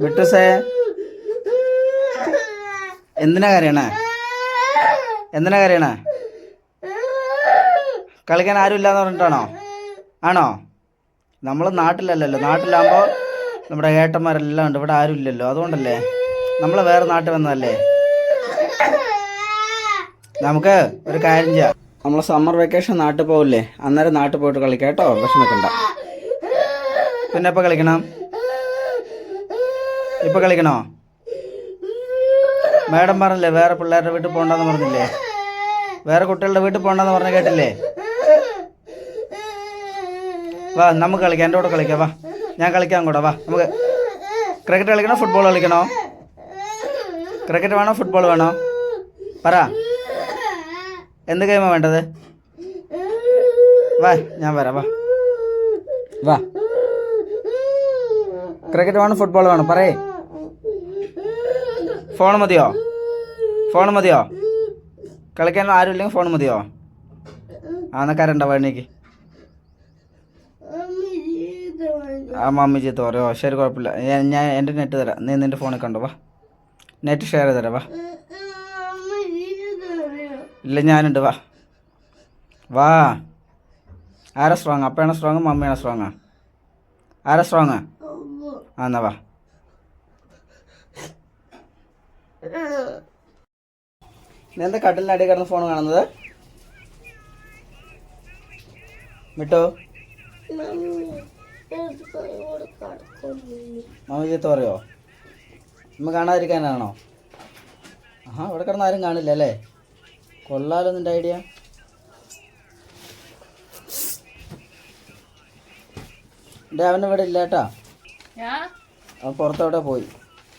വിട്ടുസേ എന്തിനാ കരയണേ? എന്തിനാ കരയണേ? കളിക്കാൻ ആരും ഇല്ലാന്ന് പറഞ്ഞിട്ടാണോ? ആണോ? നമ്മൾ നാട്ടിലല്ലല്ലോ. നാട്ടിലാകുമ്പോൾ നമ്മുടെ ഏട്ടന്മാരെല്ലാം ഉണ്ട്. ഇവിടെ ആരും ഇല്ലല്ലോ. അതുകൊണ്ടല്ലേ? നമ്മൾ വേറെ നാട്ടിൽ വന്നതല്ലേ? നമുക്ക് ഒരു കാര്യം ചെയ്യാം. നമ്മൾ സമ്മർ വെക്കേഷൻ നാട്ടിൽ പോകില്ലേ അന്നേരം നാട്ടിൽ പോയിട്ട് കളിക്കാം കേട്ടോ. വിഷമിക്കണ്ട. പിന്നെ എപ്പോൾ കളിക്കണം? ഇപ്പൊ കളിക്കണോ? മാഡം പറഞ്ഞില്ലേ വേറെ പിള്ളേരുടെ വീട്ടിൽ പോകണ്ടെന്ന് പറഞ്ഞില്ലേ? വേറെ കുട്ടികളുടെ വീട്ടിൽ പോകണ്ടെന്ന് പറഞ്ഞ കേട്ടില്ലേ? വാ നമുക്ക് കളിക്കാം എന്റെ കൂടെ കളിക്കാം വാ. ഞാൻ കളിക്കാം കൂടെ വാ നമുക്ക് ക്രിക്കറ്റ് കളിക്കണോ ഫുട്ബോൾ കളിക്കണോ? ക്രിക്കറ്റ് വേണോ ഫുട്ബോൾ വേണോ? പറ. എന്ത് ഗെയിമാണ് വേണ്ടത്? വാ ഞാൻ വരാം വാ. വാ. ക്രിക്കറ്റ് വേണോ ഫുട്ബോൾ വേണോ? പറയേ. ഫോൺ മതിയോ? ഫോൺ മതിയോ? കളിക്കാൻ ആരുമില്ലെങ്കിൽ ഫോൺ മതിയോ? ആ എന്നാ കരണ്ട വേണേക്ക് ആ മമ്മി ചീത്ത പറയോ. ശരി കുഴപ്പമില്ല. ഞാൻ എന്റെ നെറ്റ് തരാം. നീ നിന്റെ ഫോണിൽ കണ്ടോ വാ. നെറ്റ് ഷെയർ ചെയ്ത് തരാം ഇല്ല ഞാനുണ്ട് വാ. വാ. ആരാ സ്ട്രോങ് അപ്പയാണോ സ്ട്രോങ് മമ്മിയാണോ സ്ട്രോങ് ആരാ സ്ട്രോങ് ആ എന്നാ വാ. എന്താ കട്ടിലിന്റെ അടി കിടന്ന് ഫോൺ കാണുന്നത്? മിട്ടോ? മമ്മി ചീത്ത പറയോ അമ്മ കാണാതിരിക്കാനാണോ? ആ ഇവിടെ കിടന്ന് ആരും കാണില്ല അല്ലേ? കൊള്ളാലോ നിന്റെ ഐഡിയ. അവൻ ഇവിടെ ഇല്ല കേട്ടാ. അവൻ പുറത്തെവിടെ പോയി?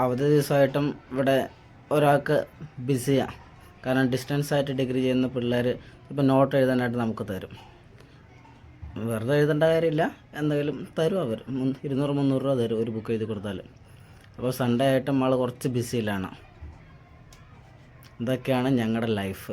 അവധി ദിവസമായിട്ടും ഇവിടെ ഒരാൾക്ക് ബിസിയാണ് കാരണം ഡിസ്റ്റൻസ് ആയിട്ട് ഡിഗ്രി ചെയ്യുന്ന പിള്ളേർ ഇപ്പം നോട്ട് എഴുതാനായിട്ട് നമുക്ക് തരും. വെറുതെ എഴുതേണ്ട കാര്യമില്ല. എന്തെങ്കിലും തരും അവർ. ഇരുന്നൂറ് മുന്നൂറ് രൂപ തരും ഒരു ബുക്ക് എഴുതി കൊടുത്താൽ. അപ്പോൾ സൺഡേ ആയിട്ട് ആൾ കുറച്ച് ബിസിയിലാണ് ഇതൊക്കെയാണ് ഞങ്ങളുടെ ലൈഫ്